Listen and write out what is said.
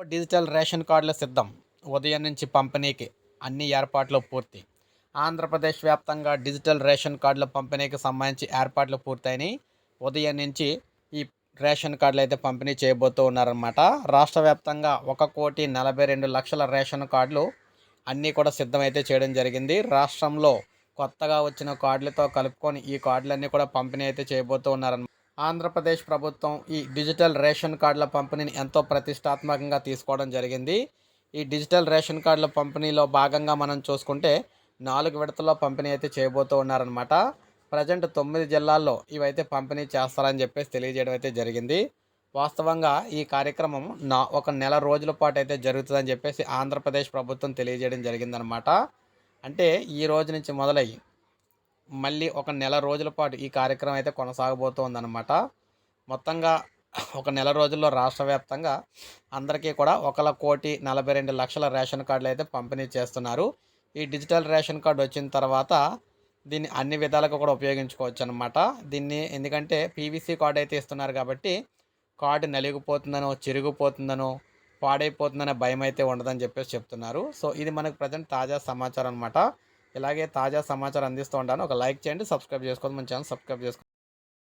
Digital ration కార్డుల సిద్ధం. ఉదయం నుంచి పంపిణీకి అన్ని ఏర్పాట్లు పూర్తి. ఆంధ్రప్రదేశ్ వ్యాప్తంగా డిజిటల్ రేషన్ కార్డుల పంపిణీకి సంబంధించి ఏర్పాట్లు పూర్తయినాయి. ఉదయం నుంచి ఈ రేషన్ కార్డులు అయితే పంపిణీ చేయబోతూ ఉన్నారన్నమాట. రాష్ట్ర వ్యాప్తంగా ఒక కోటి నలభై రెండు లక్షల రేషన్ కార్డులు అన్నీ కూడా సిద్ధమైతే చేయడం జరిగింది. రాష్ట్రంలో కొత్తగా వచ్చిన కార్డులతో కలుపుకొని ఈ కార్డులన్నీ కూడా పంపిణీ అయితే చేయబోతూ ఉన్నారన్నమాట. ఆంధ్రప్రదేశ్ ప్రభుత్వం ఈ డిజిటల్ రేషన్ కార్డుల పంపిణీని ఎంతో ప్రతిష్టాత్మకంగా తీసుకోవడం జరిగింది. ఈ డిజిటల్ రేషన్ కార్డుల పంపిణీలో భాగంగా మనం చూసుకుంటే నాలుగు విడతల్లో పంపిణీ అయితే చేయబోతూ ఉన్నారనమాట ప్రజెంట్ తొమ్మిది జిల్లాల్లో ఇవైతే పంపిణీ చేస్తారని చెప్పేసి తెలియజేయడం అయితే జరిగింది. వాస్తవంగా ఈ కార్యక్రమం నా ఒక నెల రోజుల పాటు అయితే జరుగుతుందని చెప్పేసి ఆంధ్రప్రదేశ్ ప్రభుత్వం తెలియజేయడం జరిగిందనమాట అంటే ఈ రోజు నుంచి మొదలై మళ్ళీ ఒక నెల రోజుల పాటు ఈ కార్యక్రమం అయితే కొనసాగబోతోందనమాట మొత్తంగా ఒక నెల రోజుల్లో రాష్ట్ర వ్యాప్తంగా అందరికీ కూడా ఒకల కోటి నలభై రెండు లక్షల రేషన్ కార్డులు అయితే పంపిణీ చేస్తున్నారు. ఈ డిజిటల్ రేషన్ కార్డు వచ్చిన తర్వాత దీన్ని అన్ని విధాలుగా కూడా ఉపయోగించుకోవచ్చు అనమాట దీన్ని ఎందుకంటే పీవీసీ కార్డు అయితే ఇస్తున్నారు కాబట్టి కార్డు నలిగిపోతుందనో చిరిగిపోతుందనో పాడైపోతుందనే భయం అయితే ఉండదని చెప్పేసి చెప్తున్నారు. సో ఇది మనకు ప్రజెంట్ తాజా సమాచారం అనమాట ఇలాగే తాజా సమాచారం అందిస్తూ ఉంటాను ఒక లైక్ చేయండి సబ్స్క్రైబ్ చేసుకోండి మన ఛానల్ సబ్స్క్రైబ్ చేసుకోండి